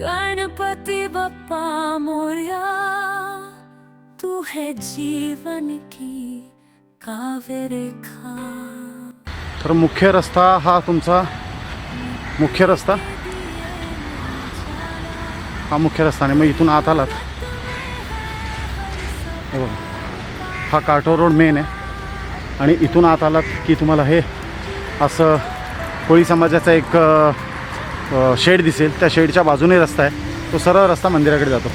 गणपती बप्पा मोर्या तू है जीवन की काव्य तर मुख्य रस्ता हा तुमचा मुख्य रस्ता? हा मुख्य रस्ता आणि मग इथून आत आलात. हे बघा हा काठोर रोड मेन आहे. आणि इथून आत आलात की तुम्हाला हे असं कोळी समाजाचा एक शेड दिसेल. त्या शेडच्या बाजूने रस्ता आहे. तो सरळ रस्ता मंदिराकडे जातो.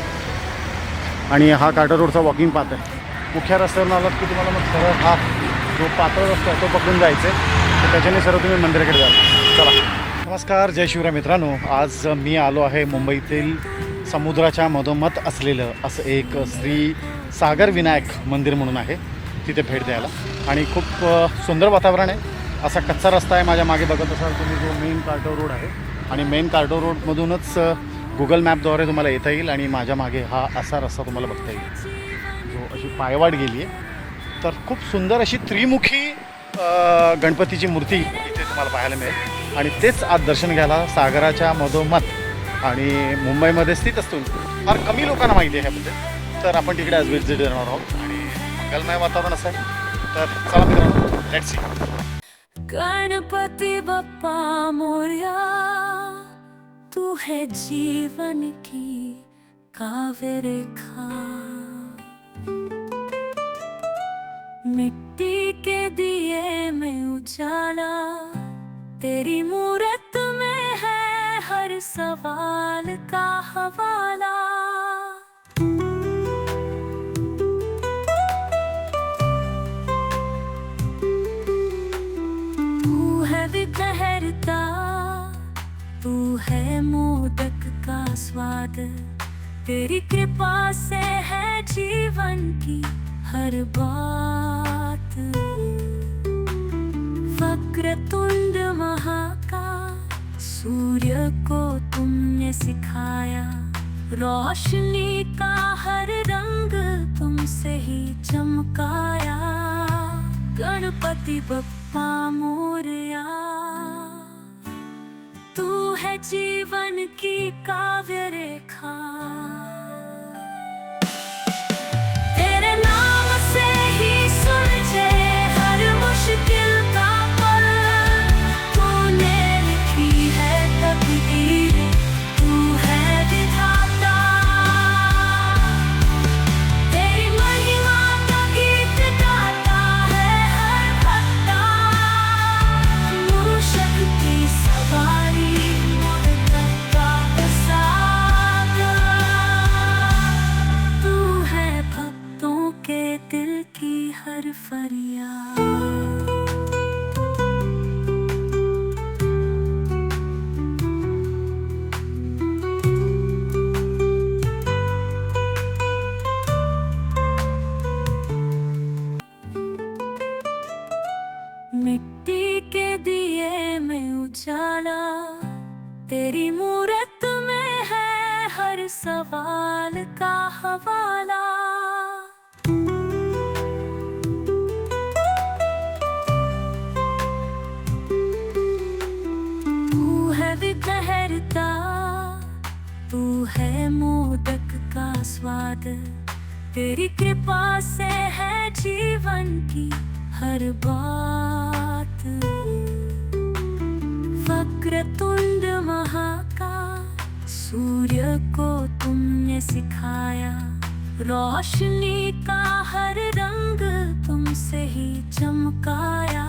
आणि हा काठोर रोडचा वॉकिंग पाथ आहे. मुख्य रस्त्यावरून आलात की तुम्हाला मग सरळ हा जो पातळ रस्ता आहे तो पकडून जायचं आहे. तर त्याच्याने सरळ तुम्ही मंदिराकडे जाल. चला. नमस्कार. जय शिवराय मित्रांनो. आज मी आलो आहे मुंबईतील समुद्राच्या मधोमध असलेलं असं एक श्री सागर विनायक मंदिर म्हणून आहे. तिथे भेट द्यायला. आणि खूप सुंदर वातावरण आहे. असा कच्चा रस्ता आहे. माझ्या मागे बघत असाल तुम्ही जो मेन कार्टो रोड आहे. आणि मेन कार्डो रोडमधूनच गुगल मॅपद्वारे तुम्हाला येता येईल आणि माझ्या मागे हा असा रस्ता तुम्हाला बघता येईल. जो अशी पायवाट गेली आहे तर खूप सुंदर अशी त्रिमुखी गणपतीची मूर्ती इथे तुम्हाला पाहायला मिळेल. आणि तेच आज दर्शन घ्यायला सागराच्या मधोमध आणि मुंबईमध्ये स्थित असतो फार कमी लोकांना माहिती आहे ह्याबद्दल. तर आपण तिकडे आज व्हिजिट देणार आहोत. आणि मंगलमय वातावरण असं आहे तर चला मित्रांनो लेट्स सी गणपति तू है जीवन की काव्य रेखा मिट्टी के दिए में उजाला, तेरी मूरत में है हर सवाल का हवाला। तू है विकहरता तू है मोदक का स्वाद। तेरी कृपा से है जीवन की हर बात। वक्र तुंड महाका सूर्य को तुमने सिखाया। रोशनी का हर रंग तुमसे ही चमकाया। गणपति बप्पा मोरया जीवन की काव्य रेखा सवाल का हवाला? तू है विकहरता तू है मोदक का स्वाद। तेरी कृपा से है जीवन की हर बात। वक्र तुंड सूर्य को तुमने सिखाया रोशनी का हर रंग तुमसे ही चमकाया।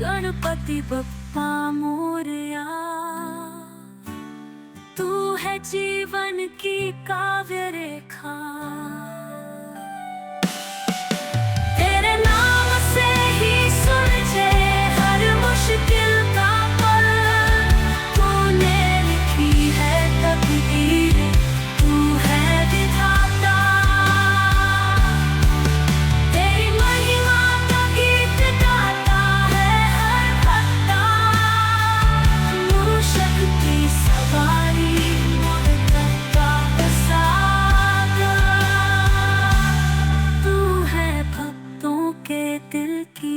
गणपति बप्पा मोरया। तू है जीवन की काव्य रेखा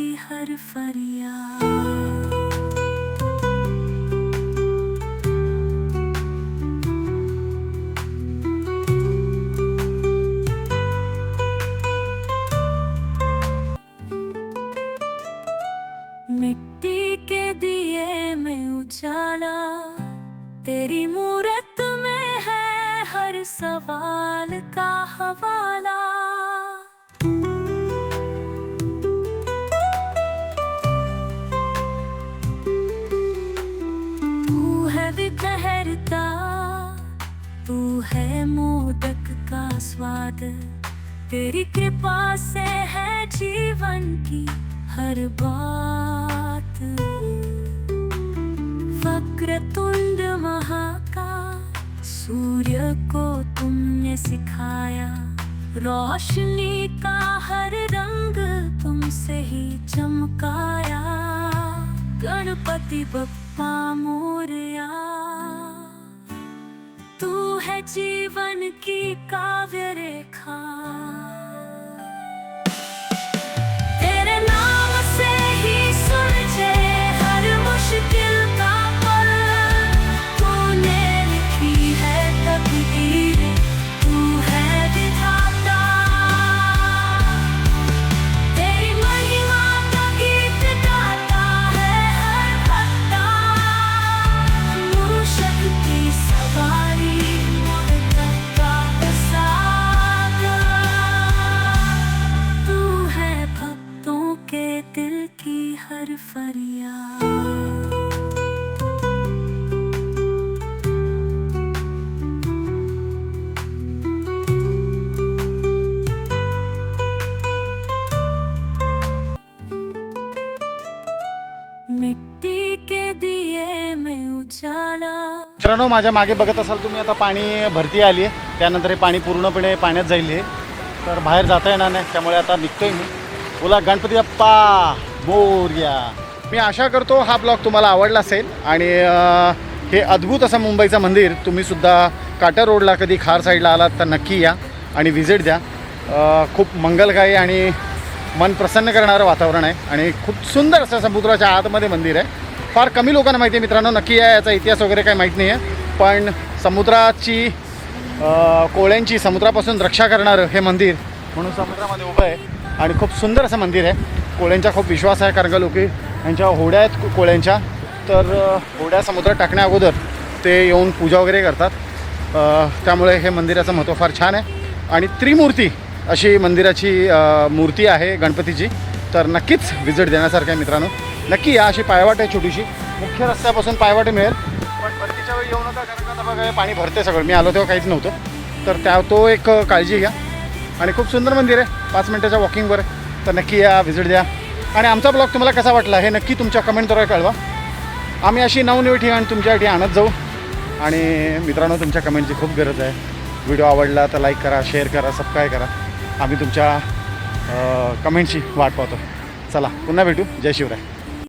मेरी हर फरियाद। मिट्टी के दिए में उजाला, तेरी मूरत में है हर सवाल का हवाला। ठहरता तू है मोदक का स्वाद। तेरी कृपा से है जीवन की हर बात। वक्र तुंड महाका सूर्य को तुमने सिखाया। रोशनी का हर रंग तुमसे ही चमकाया। गणपति बप्पा मोर जीवन की काव्य रेखा मित्रांनो माझ्या मागे बघत असाल तुम्ही आता पाणी भरती आली आहे. त्यानंतर हे पाणी पूर्णपणे पाण्यात जाईल हे. तर बाहेर जाता येणार नाही त्यामुळे आता निघतोय मी. बोला गणपती बाप्पा मोरया मी आशा करतो हा ब्लॉग तुम्हाला आवडला असेल. आणि हे अद्भुत असं मुंबईचं मंदिर तुम्हीसुद्धा काटा रोडला कधी खार साईडला आलात तर नक्की या आणि व्हिजिट द्या. खूप मंगलकारी आणि मन प्रसन्न करणारं वातावरण आहे. आणि खूप सुंदर असं समुद्राच्या आतमध्ये मंदिर आहे. फार कमी लोकांना माहिती आहे मित्रांनो नक्की आहे याचा इतिहास वगैरे काही माहीत नाही आहे पण समुद्राची कोळ्यांची समुद्रापासून रक्षा करणारं हे मंदिर म्हणून समुद्रामध्ये उभं आहे आणि खूप सुंदर असं मंदिर आहे. कोळ्यांचा खूप विश्वास आहे कारण का लोक. यांच्या होड्या आहेत कोळ्यांच्या. तर होड्या समुद्रात टाकण्या अगोदर ते येऊन पूजा वगैरे करतात. त्यामुळे हे मंदिराचं महत्त्व फार छान आहे. आणि त्रिमूर्ती अशी मंदिराची मूर्ती आहे गणपतीची. तर नक्कीच व्हिजिट देण्यासारखं आहे मित्रांनो. नक्की या अशी पायवाट आहे छोटीशी. मुख्य रस्त्यापासून पायवाट मिळेल. पण परतीच्या वेळी येऊ नका कारण आता बघा पाणी भरते सगळं. मी आलो तेव्हा काहीच नव्हतं. तर त्या तो एक काळजी घ्या. आणि खूप सुंदर मंदिर आहे. पाच मिनटाच्या वॉकिंगवर तर नक्की या व्हिजिट द्या. आणि आमचा ब्लॉग तुम्हाला कसा वाटला हे नक्की तुमच्या कमेंटद्वारे कळवा. आम्ही अशी नवनवी ठिकाण तुमच्यासाठी आणत जाऊ. आणि मित्रांनो तुमच्या कमेंटची खूप गरज आहे. व्हिडिओ आवडला तर लाईक करा शेअर करा सबस्क्राईब करा. आम्ही तुमच्या कमेंटची वाट पाहतो. चला पुन्हा भेटू. जय शिवराय.